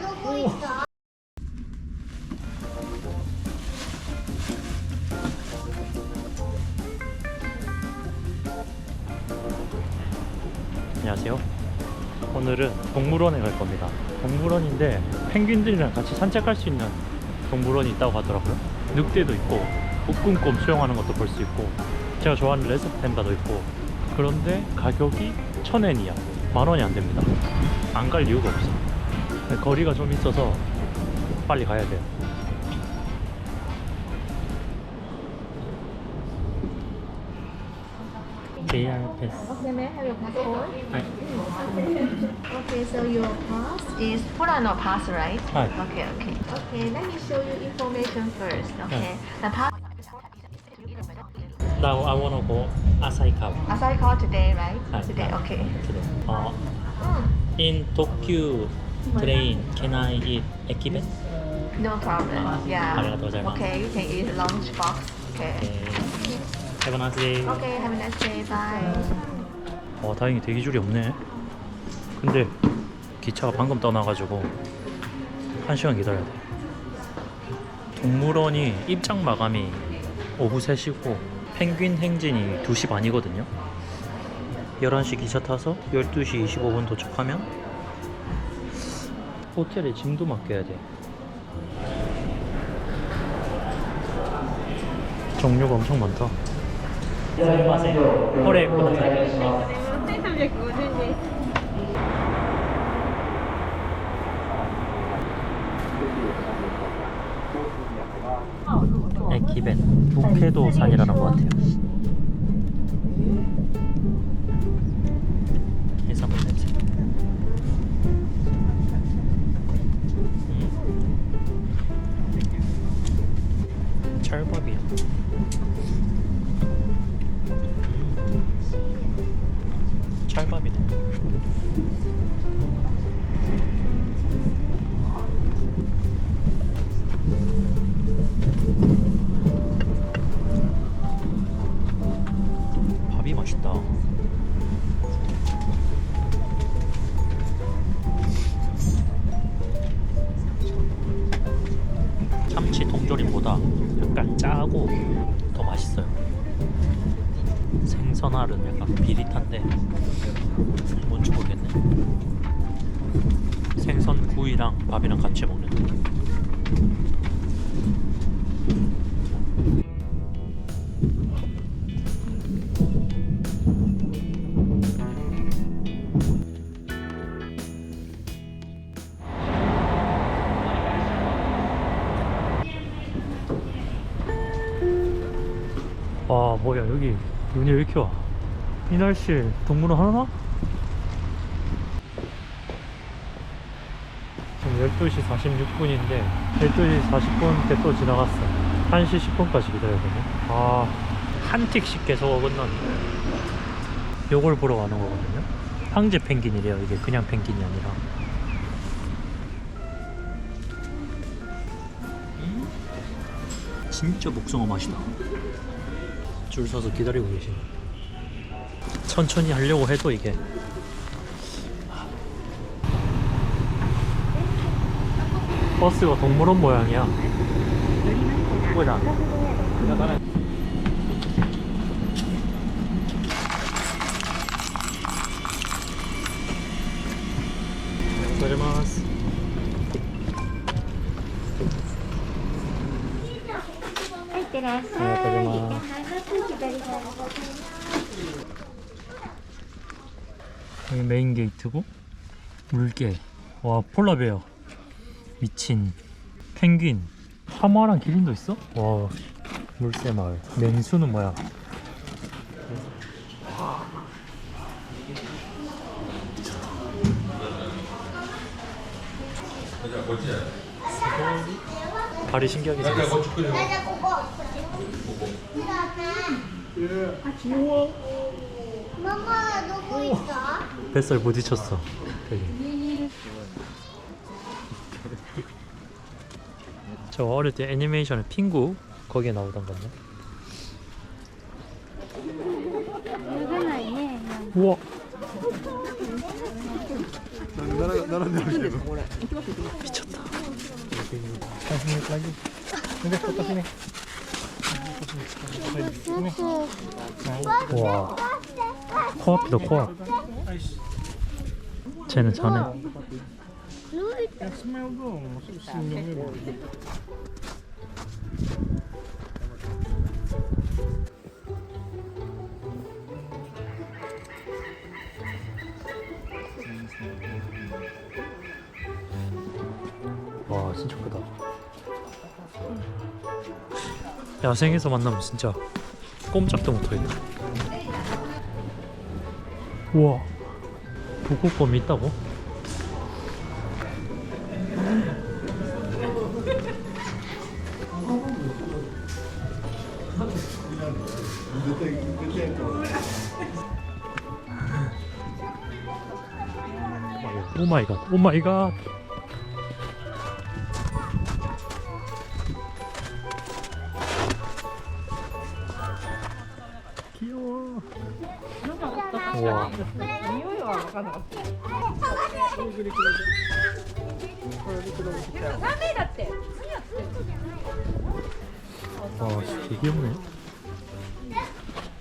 누구 있어? 안녕하세요. 오늘은 동물원에 갈 겁니다. 동물원인데 펭귄들이랑 같이 산책할 수 있는 동물원이 있다고 하더라고요. 늑대도 있고 북극곰 수영하는 것도 볼 수 있고 제가 좋아하는 레드 팬다도 있고 그런데 가격이 천 엔이야. 만 원이 안 됩니다. 안 갈 이유가 없어. 거리가 좀 있어서 빨리 가야 돼요. JR 패스. Okay, may I have your passport? 네. Okay, so your pass is Purano pass, right? Hi. Okay, okay. Okay, let me show you information first. Okay, the pass. Now I wanna go Asaikawa. As I call today, right? Hi. Today, okay. today. Uh, Mm, in Tokyo train, can I eat ekiben? no problem. Ah, yeah. gozaimasu. Okay, you can eat lunch box. Okay. Okay. Have a nice day. Okay, have a nice day. Bye. 어, 다행히 대기줄이 없네. 근데 기차가 방금 떠나가지고 한 시간 기다려야 돼. 동물원이 입장 마감이 오후 3시고 펭귄 행진이 2시 반이거든요. 11시 기차 타서 12시 25분 도착하면 호텔에 짐도 맡겨야 돼. 종류가 엄청 많다. 안녕하세요. 호레 쿠다사이. 에키벤 북해도 산이라는 것 같아요. 냄새. 음. 찰밥이야. 음. 밥이랑 같이 먹는 느낌. 와 뭐야 여기 눈이 왜 이렇게 와? 이 날씨에 동물원 하나? 지금 12시 46분인데 12시 40분 때 또 지나갔어. 1시 10분까지 기다려야 되네 아 한 틱씩 계속 어긋나는데 요걸 보러 가는 거거든요. 황제 펭귄이래요. 이게 그냥 펭귄이 아니라. 음? 진짜 목성어 맛이다. 줄 서서 기다리고 계시네. 천천히 하려고 해도 이게 버스가 동물원 모양이야. 보자. 고자마스. 여기 메인 게이트고 물개 와 폴라베어 미친 펭귄 사마랑 기린도 있어? 와 물새 마을 맹수는 뭐야 발이 신기하게 생겼어. 엄마 누구 있어? 뱃살 부딪혔어 여기. 저 어릴 때 애니메이션의 핑구 거기에 나오던 건데 우와 미쳤다. 와, 코앞이다 코앞. 쟤는 자네. 와 진짜 크다. 야생에서 만나면 진짜 꼼짝도 못하겠다. 우와, 북극곰이 있다고? 마이 갓, 오 마이 갓. 귀여워. 우와. 와, 되게 귀엽네.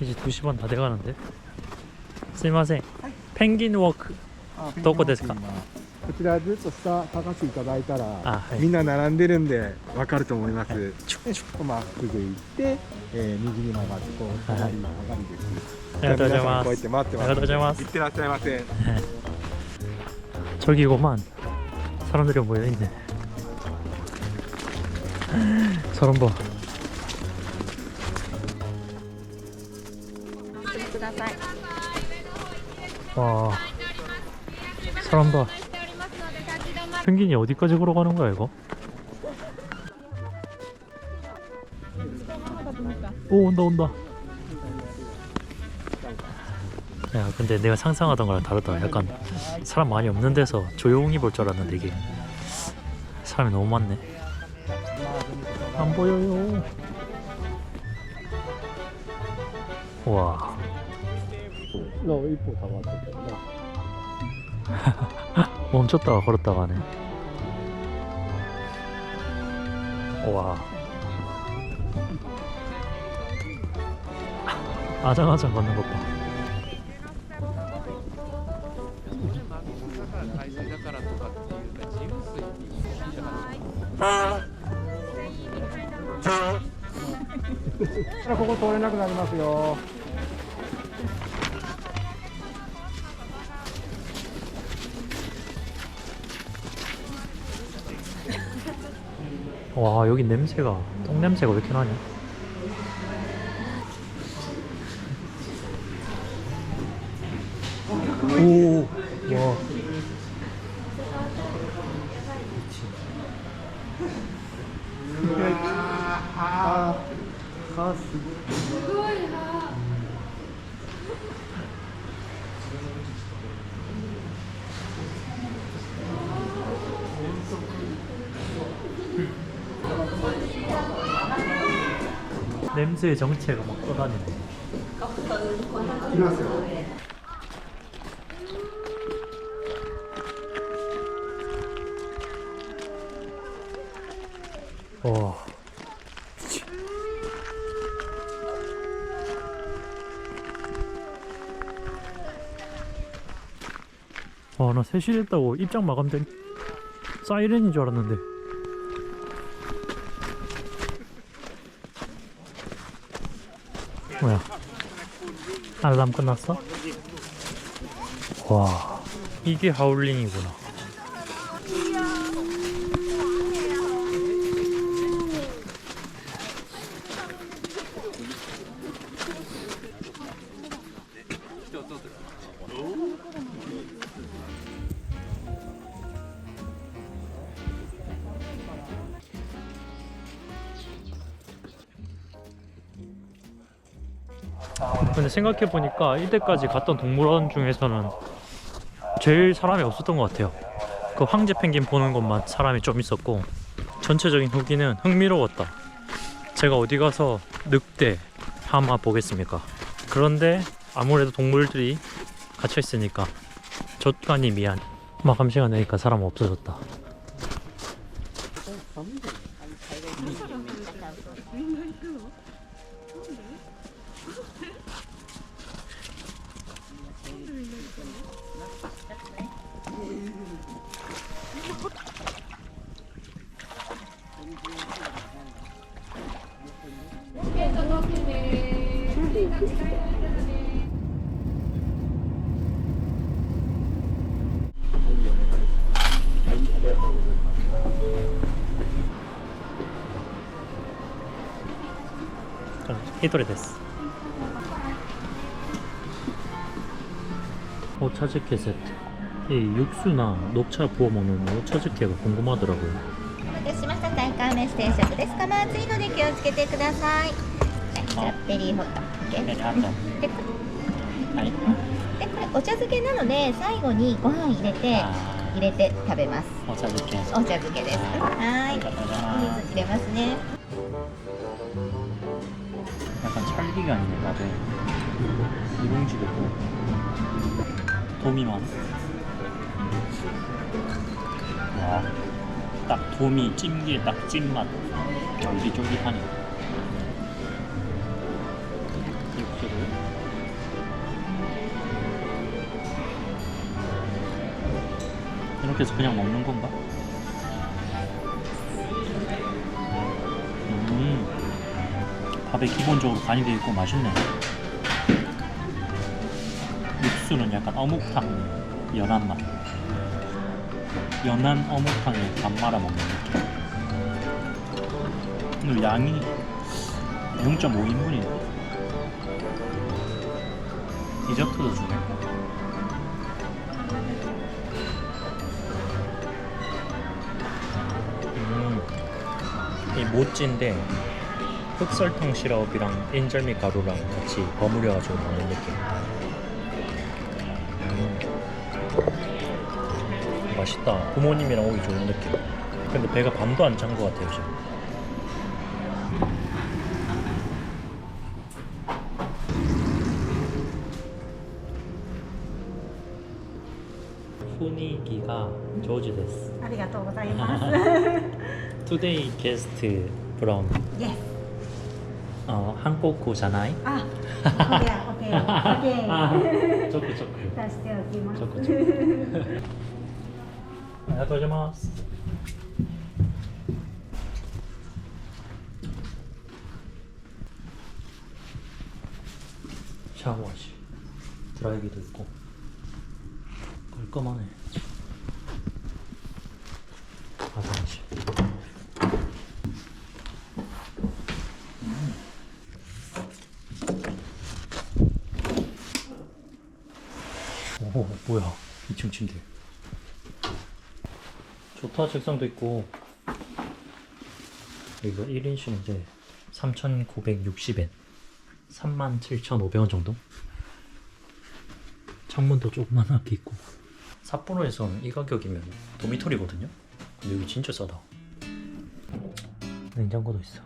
이제 2시 반 다 돼가는데. 스미마셍. 펭귄 워크. どこですかこちらずっと下探していただいたら、あはいみんな並んでるんでわかると思います、はいでまっすぐ行って、えー右に曲がってこうはい左に曲がりです、ありがとうござい皆さんこうやっます。て待ってますありがとうございます行ってらっしゃいませ 저기고만 사람들이 모여 있네. 저런 봐. ください 와. 사람다 승진이 어디까지 걸어가는 거야 이거? 오 온다 온다. 야 근데 내가 상상하던 거랑 다르다. 약간 사람 많이 없는 데서 조용히 볼 줄 알았는데 이게 사람이 너무 많네. 안 보여요. 우와. 너, 이뻐, 다 왔다. もうちょっとは掘れたわねおわあじゃまじゃこんなこと水っていうか自。あ。ここ通れなくなりますよ。 와 여기 냄새가 똥 냄새가 왜 이렇게 나냐? 냄새의 정체가 막 떠다니네. 일어났어요. 와. 와, 나 3시 됐다고 입장 마감된 사이렌인 줄 알았는데. 뭐야? 알람 끝났어? 와, 이게 하울링이구나. 근데 생각해 보니까 이때까지 갔던 동물원 중에서는 제일 사람이 없었던 것 같아요. 그 황제 펭귄 보는 것만 사람이 좀 있었고 전체적인 후기는 흥미로웠다. 제가 어디 가서 늑대, 하마 보겠습니까? 그런데 아무래도 동물들이 갇혀 있으니까 족간이 미안. 마감 시간 되니까 사람 없어졌다. 히도레 데스. 오차즈케 세트. 이 육수나 녹차 부어 먹는 오차즈케가 궁금하더라고요. お待たせしました大寒飯定食ですかまずいので気をつけてくださいはいこちらベリーホット OK でこはい。でこれお茶漬けなので最後にご飯入れて入れて食べますお茶漬け。お茶漬けですはいがとうございお水入れますね 약간 찰기가 있네 나도 누룽지도 있고 도미만 와딱 도미 찜기에 딱 찐맛 쫄깃쫄깃하네 해서 그냥 먹는 건가? 음 밥에 기본적으로 간이 되어 있고 맛있네. 육수는 약간 어묵탕 연한 맛. 연한 어묵탕에 밥 말아 먹는 느낌. 오늘 양이 0.5인분이네. 디저트도 주네. 이 모찌인데 흑설탕 시럽이랑 인절미 가루랑 같이 버무려가지고 먹는 느낌. 음. 맛있다. 부모님이랑 오기 좋은 느낌. 근데 배가 반도 안 찬 것 같아요 지금. 분위기가 조지 데스. ありがとうございます。 today guest from Yes. 어, 한국 고잖아요. Ah, okay, okay, okay. 아, 조금 조금. That's still Kima. 조금 조금. 안녕하세요. 샤워실 드라이기도 있고 깔끔하네 오 뭐야. 2층 침대. 좋다 책상도 있고. 이거 1인실 이제 3,960엔. 37,500원 정도? 창문도 조그만하게 있고. 삿포로에서는 이 가격이면 도미토리거든요? 근데 여기 진짜 싸다. 냉장고도 있어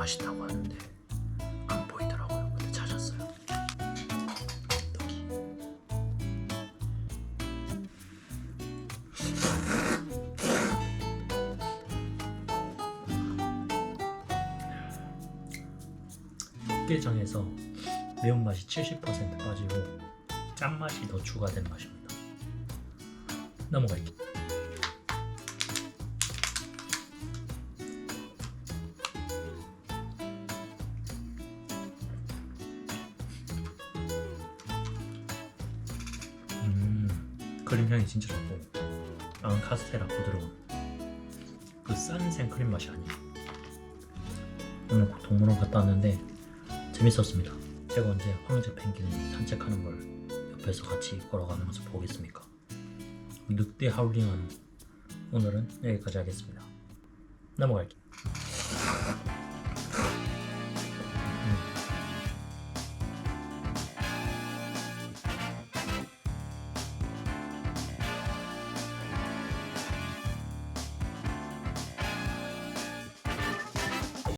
맛있다고 하는데 안 보이더라고요. 근데 찾았어요. 여기 육개장에서 매운맛이 70% 빠지고 짠맛이 더 추가된 맛입니다. 넘어갈게요 진짜 좋고 안 카스테라 부드러운 그 싼 생크림 맛이 아니야. 오늘 동물원 갔다 왔는데 재밌었습니다. 제가 언제 황제 펭귄 산책하는 걸 옆에서 같이 걸어가면서 보겠습니까? 늑대 하울링은 오늘은 여기까지 하겠습니다. 넘어갈게요